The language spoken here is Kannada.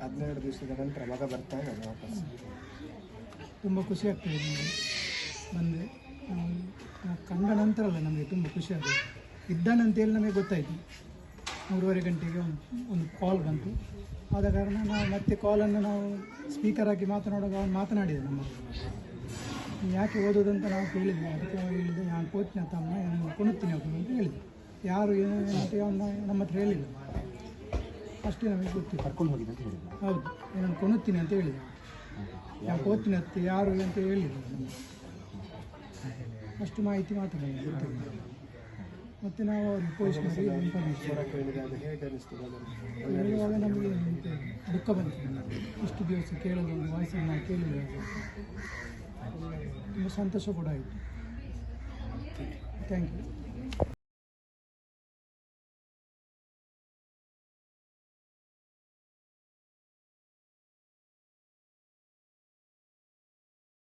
ಹದಿನೆರಡು ದಿವಸದ ನಂತರ ಮಗ ಬರ್ತಾ ಇದ್ದಾನೆ ವಾಪಸ್. ತುಂಬ ಖುಷಿ ಆಗ್ತದೆ ನಮಗೆ ನಾವು ಕಂಡ ನಂತರ ಅಲ್ಲ ನಮಗೆ ತುಂಬ ಖುಷಿ ಆಗಿದೆ ಇದ್ದಾನಂತೇಳಿ ನಮಗೆ ಗೊತ್ತಾಯಿತು. ಮೂರುವರೆ ಗಂಟೆಗೆ ಒಂದು ಒಂದು ಕಾಲ್ ಬಂತು. ಆದ ಕಾರಣ ನಾವು ಮತ್ತೆ ಕಾಲನ್ನು ನಾವು ಸ್ಪೀಕರ್ ಹಾಕಿ ಮಾತನಾಡುವಾಗ ಅವನು ಮಾತನಾಡಿದೆ ನಮ್ಮ ಯಾಕೆ ಓದೋದಂತ ನಾವು ಕೇಳಿದ್ವಿ. ಅದಕ್ಕೆ ಹೇಳಿದೆ ನಾನು ಕೋಚಿನ ತಮ್ಮ ನಾನು ಕೊಡುತ್ತೀನಿ ಅವನು ಅಂತ ಹೇಳಿದೆ ಯಾರು ಏನು ಅಂತ ಅವನು ನಮ್ಮ ಹತ್ರ ಹೇಳಿಲ್ಲ. ಅಷ್ಟೇ ನಮಗೆ ಗೊತ್ತಿಲ್ಲ ಕರ್ಕೊಂಡು ಹೋಗಿದೆ ಅಂತ ಹೇಳಿದ್ರು ಹೌದು ನಾನು ಕೊನುತ್ತೀನಿ ಅಂತ ಹೇಳಿದೆ ನಾನು ಓದ್ತೀನಿ ಹತ್ರ ಯಾರು ಅಂತ ಹೇಳಿದ್ರು ನಮಗೆ ಅಷ್ಟು ಮಾಹಿತಿ ಮಾತ್ರ ನಮಗೆ ಗೊತ್ತಿಲ್ಲ ಮತ್ತು ನಾವು ಅವ್ರಿಗೆ ಅದನ್ನು ಹೇಳುವಾಗ ನಮಗೆ ದುಃಖ ಬಂತು. ಇಷ್ಟು ದಿವಸ ಕೇಳೋದು ಒಂದು ವಾಯ್ಸನ್ನು ನಾವು ಕೇಳಿಲ್ಲ ತುಂಬ ಸಂತೋಷ ಕೂಡ ಆಯಿತು ಥ್ಯಾಂಕ್ ಯು